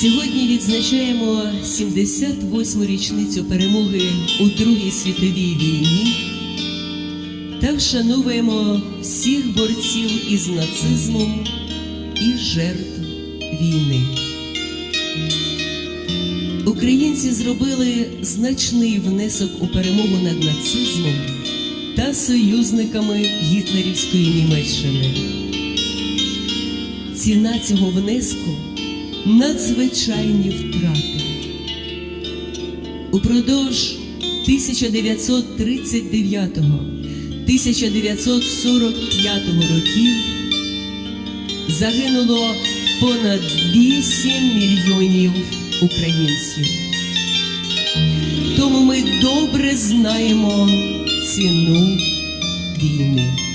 Сьогодні відзначаємо 78-му річницю перемоги у Другій світовій війні та вшановуємо всіх борців із нацизмом і жертв війни. Українці зробили значний внесок у перемогу над нацизмом та союзниками гітлерівської Німеччини. Ціна цього внеску надзвичайні втрати. Упродовж 1939-1945 років загинуло понад 8 мільйонів українців. Тому ми добре знаємо ціну війни.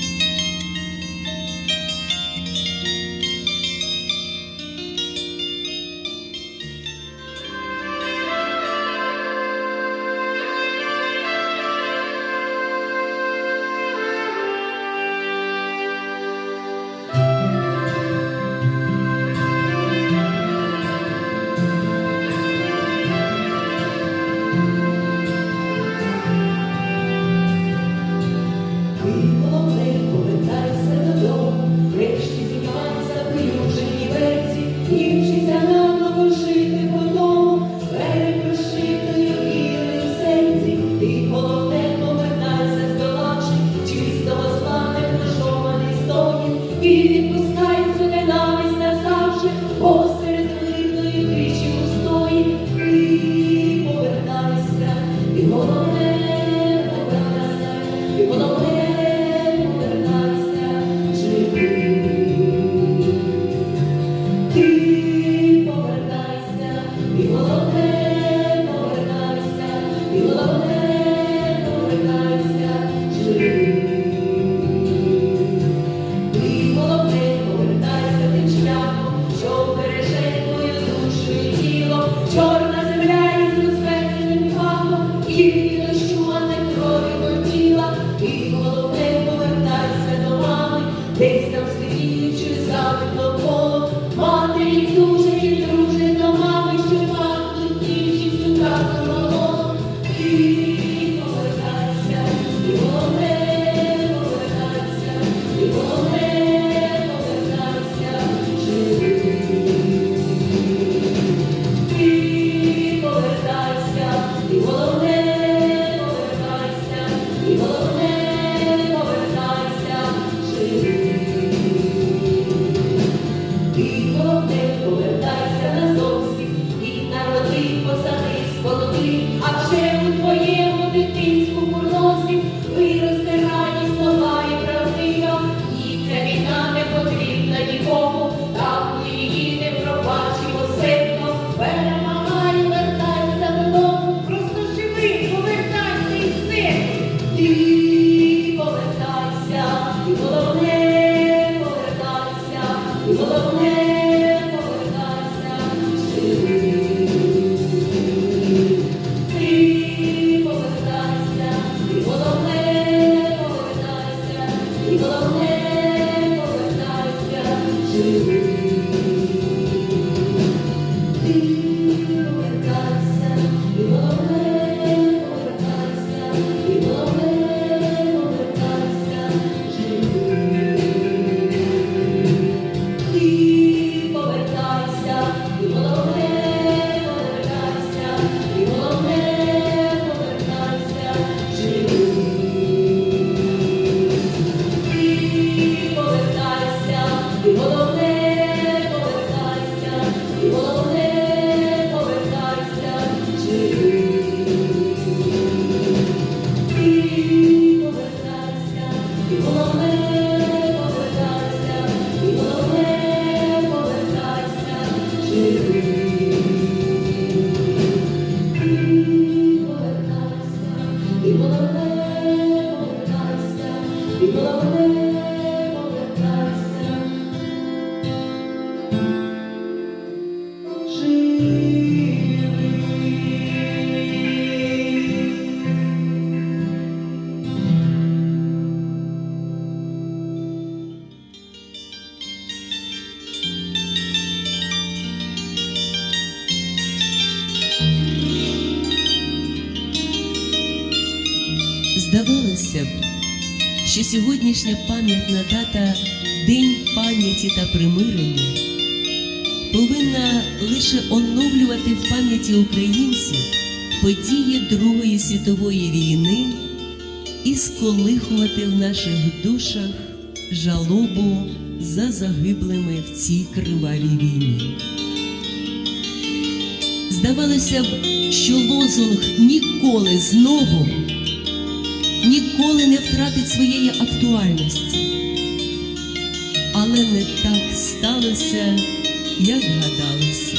People don't the nice. People. Що сьогоднішня пам'ятна дата День пам'яті та примирення повинна лише оновлювати в пам'яті українців події Другої світової війни і сколихувати в наших душах жалобу за загиблими в цій кривавій війні. Здавалося б, що лозунг ніколи знову ніколи не втратить своєї актуальності. Але не так сталося, як гадалося.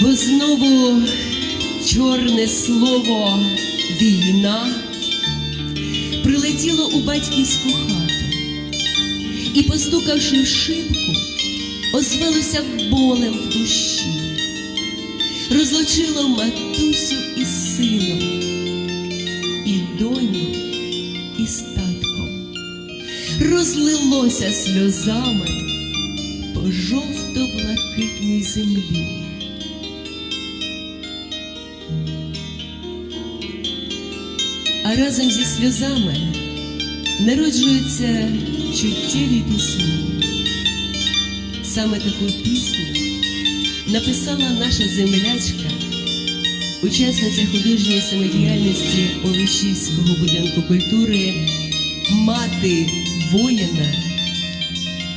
Бо знову чорне слово війна прилетіло у батьківську хату і, постукавши в шибку, озвалося болем в душі, розлучило матусю із сином, розлилося сльозами по жовто-блакитній землі. А разом зі сльозами народжуються чуттєві пісні. Саме таку пісню написала наша землячка, учасниця художньої самодіяльності Олешівського будинку культури, мати воїна,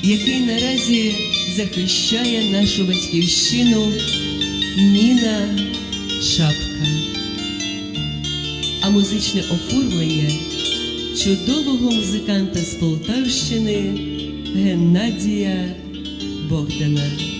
який наразі захищає нашу батьківщину Ніна Шапка а музичне оформлення чудового музиканта з Полтавщини Геннадія Богдана.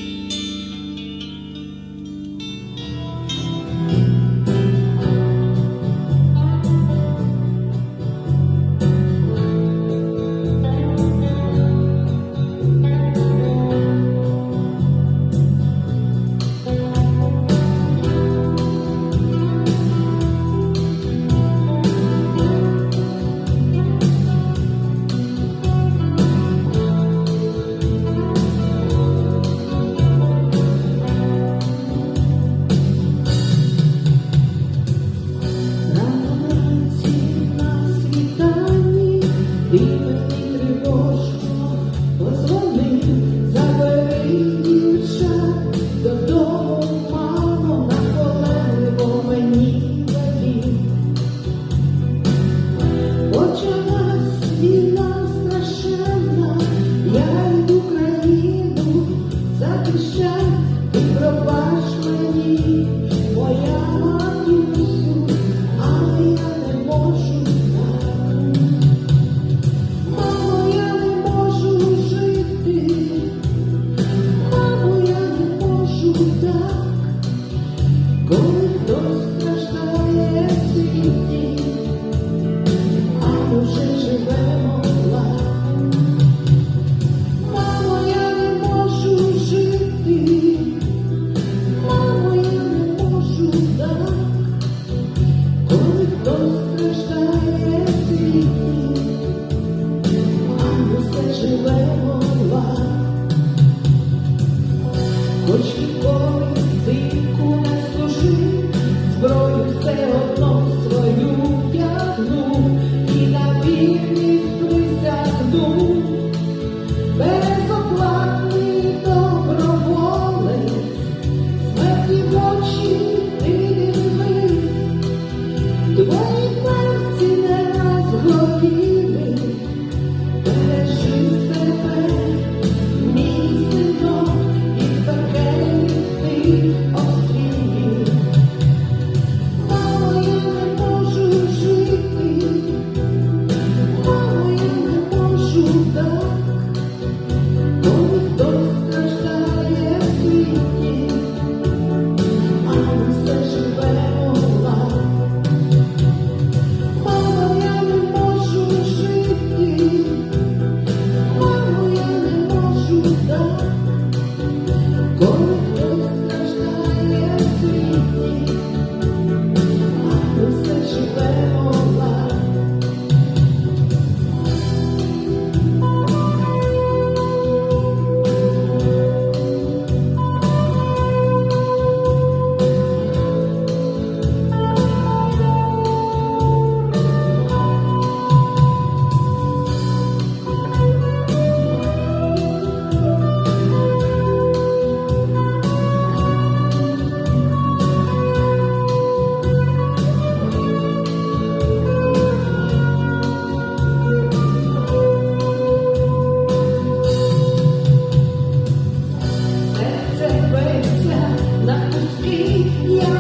Yeah.